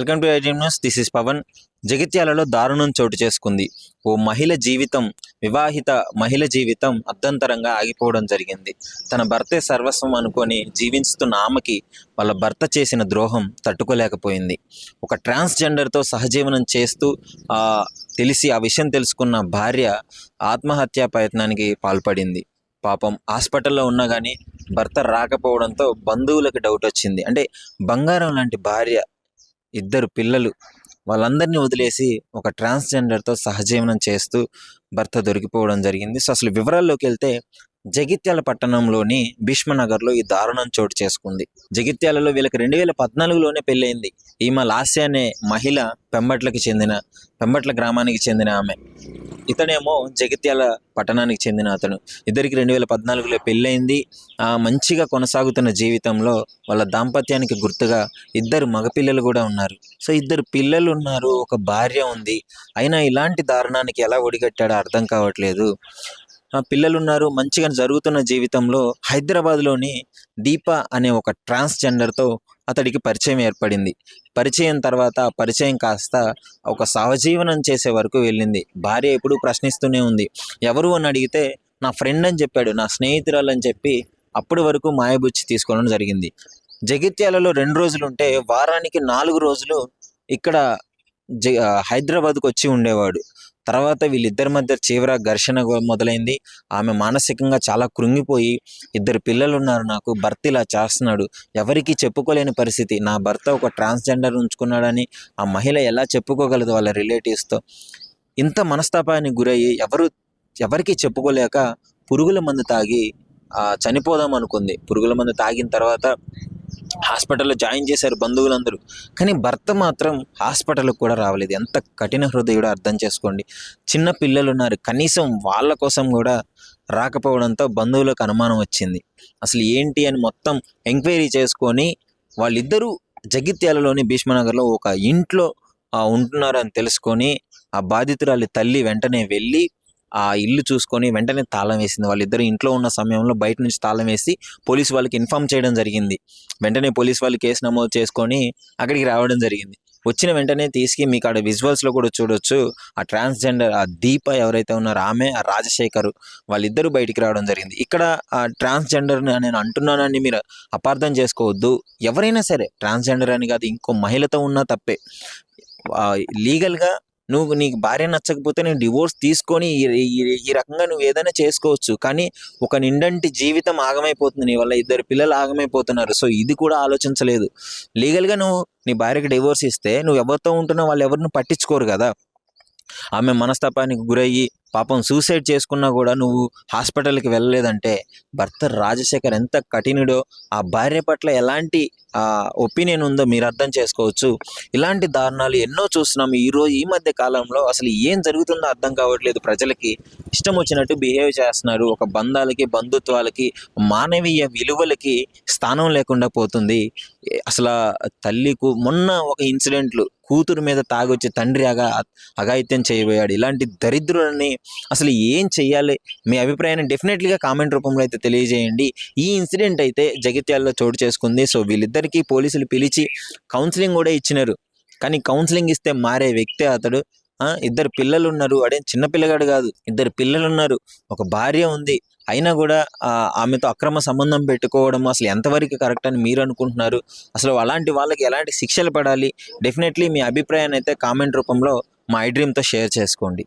welcome to IT news. This is Pavan జగిత్యాలలో దారుణం చోటు చేసుకుంది. ఓ మహిళ జీవితం వివాహిత మహిళ జీవితం అర్ధంతరంగా ఆగిపోవడం జరిగింది. తన భర్తే సర్వస్వం అనుకొని జీవిస్తున్న ఆమెకి వాళ్ళ భర్త చేసిన ద్రోహం తట్టుకోలేకపోయింది. ఒక ట్రాన్స్జెండర్తో సహజీవనం చేస్తూ ఆ, తెలిసి ఆ విషయం తెలుసుకున్న భార్య ఆత్మహత్యా ప్రయత్నానికి పాల్పడింది. పాపం హాస్పిటల్లో ఉన్నా కానీ భర్త రాకపోవడంతో బంధువులకు డౌట్ వచ్చింది. అంటే బంగారం లాంటి భార్య ఇద్దరు పిల్లలు వాళ్ళందరినీ వదిలేసి ఒక ట్రాన్స్జెండర్తో సహజీవనం చేస్తూ భర్త దొరికిపోవడం జరిగింది. సో అసలు వివరాల్లోకి వెళ్తే జగిత్యాల పట్టణంలోని భీష్మనగర్లో ఈ దారుణం చోటు చేసుకుంది. జగిత్యాలలో వీళ్ళకి రెండు వేల పద్నాలుగులోనే పెళ్ళయింది. ఈమె లాస్య అనే మహిళ పెంబట్లకి చెందిన పెంబట్ల గ్రామానికి చెందిన ఆమె. ఇతనేమో జగిత్యాల పట్టణానికి చెందిన అతను. ఇద్దరికి రెండు వేల పద్నాలుగులో పెళ్ళయింది. ఆ మంచిగా కొనసాగుతున్న జీవితంలో వాళ్ళ దాంపత్యానికి గుర్తుగా ఇద్దరు మగపిల్లలు కూడా ఉన్నారు. సో ఇద్దరు పిల్లలు ఉన్నారు ఒక భార్య ఉంది. అయినా ఇలాంటి దారుణానికి ఎలా ఒడిగట్టాడో అర్థం కావట్లేదు. పిల్లలున్నారు. మంచిగా జరుగుతున్న జీవితంలో హైదరాబాద్లోని దీప అనే ఒక ట్రాన్స్జెండర్తో అతడికి పరిచయం ఏర్పడింది. పరిచయం తర్వాత పరిచయం కాస్త ఒక సహజీవనం చేసే వరకు వెళ్ళింది. భార్య ఎప్పుడు ప్రశ్నిస్తూనే ఉంది. ఎవరు అని అడిగితే నా ఫ్రెండ్ అని చెప్పాడు. నా స్నేహితురాలు అని చెప్పి అప్పటి వరకు మాయబుచ్చి తీసుకోవడం జరిగింది. జగిత్యాలలో రెండు రోజులు ఉంటే వారానికి నాలుగు రోజులు ఇక్కడ జ హైదరాబాద్కు వచ్చి ఉండేవాడు. తర్వాత వీళ్ళిద్దరి మధ్య తీవ్ర ఘర్షణ మొదలైంది. ఆమె మానసికంగా చాలా కృంగిపోయి ఇద్దరు పిల్లలు ఉన్నారు నాకు భర్త ఇలా చేస్తున్నాడు. ఎవరికీ చెప్పుకోలేని పరిస్థితి. నా భర్త ఒక ట్రాన్స్జెండర్ ఉంచుకున్నాడని ఆ మహిళ ఎలా చెప్పుకోగలదు వాళ్ళ రిలేటివ్స్తో? ఇంత మనస్తాపానికి గురయ్యి ఎవరు ఎవరికీ చెప్పుకోలేక పురుగుల మందు తాగి చనిపోదాం అనుకుంది. పురుగుల మందు తాగిన తర్వాత హాస్పిటల్లో జాయిన్ చేశారు బంధువులందరూ. కానీ భర్త మాత్రం హాస్పిటల్కి కూడా రావలేదు. ఎంత కఠిన హృదయుడో అర్థం చేసుకోండి. చిన్న పిల్లలు ఉన్నారు. కనీసం వాళ్ళ కోసం కూడా రాకపోవడంతో బంధువులకు అనుమానం వచ్చింది. అసలు ఏంటి అని మొత్తం ఎంక్వైరీ చేసుకొని వాళ్ళిద్దరూ జగిత్యాలలోని భీష్మనగర్లో ఒక ఇంట్లో ఉంటున్నారని తెలుసుకొని ఆ బాధితురాలి తల్లి వెంటనే వెళ్ళి ఆ ఇల్లు చూసుకొని వెంటనే తాళం వేసింది. వాళ్ళిద్దరు ఇంట్లో ఉన్న సమయంలో బయట నుంచి తాళం వేసి పోలీస్ వాళ్ళకి ఇన్ఫామ్ చేయడం జరిగింది. వెంటనే పోలీస్ వాళ్ళు కేసు నమోదు చేసుకొని అక్కడికి రావడం జరిగింది. వచ్చిన వెంటనే తీసుకు మీకు ఆడ విజువల్స్లో కూడా చూడొచ్చు. ఆ ట్రాన్స్జెండర్ ఆ దీప ఎవరైతే ఉన్నారో ఆమె ఆ రాజశేఖర్ వాళ్ళిద్దరూ బయటికి రావడం జరిగింది. ఇక్కడ ఆ ట్రాన్స్జెండర్ నేను అంటున్నానని మీరు అపార్థం చేసుకోవద్దు. ఎవరైనా సరే ట్రాన్స్జెండర్ అని కాదు ఇంకో మహిళతో ఉన్నా తప్పే. లీగల్గా నువ్వు నీకు భార్య నచ్చకపోతే నేను డివోర్స్ తీసుకొని ఈ ఈ- రకంగా నువ్వు ఏదైనా చేసుకోవచ్చు. కానీ ఒక నిండంటి జీవితం ఆగమైపోతుంది నీ వల్ల. ఇద్దరు పిల్లలు ఆగమైపోతున్నారు. సో ఇది కూడా ఆలోచించలేదు. లీగల్గా నువ్వు నీ భార్యకి డివోర్స్ ఇస్తే నువ్వు ఎవరితో ఉంటున్నావు వాళ్ళు ఎవరిని పట్టించుకోరు కదా. ఆమె మనస్తాపానికి గురయ్యి పాపం సూసైడ్ చేసుకున్నా కూడా నువ్వు హాస్పిటల్కి వెళ్ళలేదంటే భర్త రాజశేఖర్ ఎంత కఠినుడో ఆ భార్య పట్ల ఎలాంటి ఒపీనియన్ ఉందో మీరు అర్థం చేసుకోవచ్చు. ఇలాంటి దారుణాలు ఎన్నో చూస్తున్నాం. ఈ రోజు ఈ మధ్య కాలంలో అసలు ఏం జరుగుతుందో అర్థం కావట్లేదు ప్రజలకి. ఇష్టం వచ్చినట్టు బిహేవ్ చేస్తున్నారు. ఒక బంధాలకి బంధుత్వాలకి మానవీయ విలువలకి స్థానం లేకుండా పోతుంది. అసలు తల్లికు మొన్న ఒక ఇన్సిడెంట్లు కూతురు మీద తాగొచ్చి తండ్రి అగా అఘాయిత్యం చేయబోయాడు. ఇలాంటి దరిద్రులని అసలు ఏం చేయాలి మీ అభిప్రాయాన్ని డెఫినెట్లీగా కామెంట్ రూపంలో అయితే తెలియజేయండి. ఈ ఇన్సిడెంట్ అయితే జగిత్యాలలో చోటు చేసుకుంది. సో వీళ్ళిద్దరికీ పోలీసులు పిలిచి కౌన్సిలింగ్ కూడా ఇచ్చినారు. కానీ కౌన్సిలింగ్ ఇస్తే మారే వ్యక్తి అతడు. ఇద్దరు పిల్లలు ఉన్నారు. అడే చిన్న పిల్లగాడు కాదు. ఇద్దరు పిల్లలు ఉన్నారు. ఒక భార్య ఉంది. అయినా కూడా ఆమెతో అక్రమ సంబంధం పెట్టుకోవడం అసలు ఎంతవరకు కరెక్ట్ అని మీరు అనుకుంటున్నారు? అసలు అలాంటి వాళ్ళకి ఎలాంటి శిక్షలు పడాలి? డెఫినెట్లీ మీ అభిప్రాయాన్ని అయితే కామెంట్ రూపంలో మా ఐ డ్రీమ్తో షేర్ చేసుకోండి.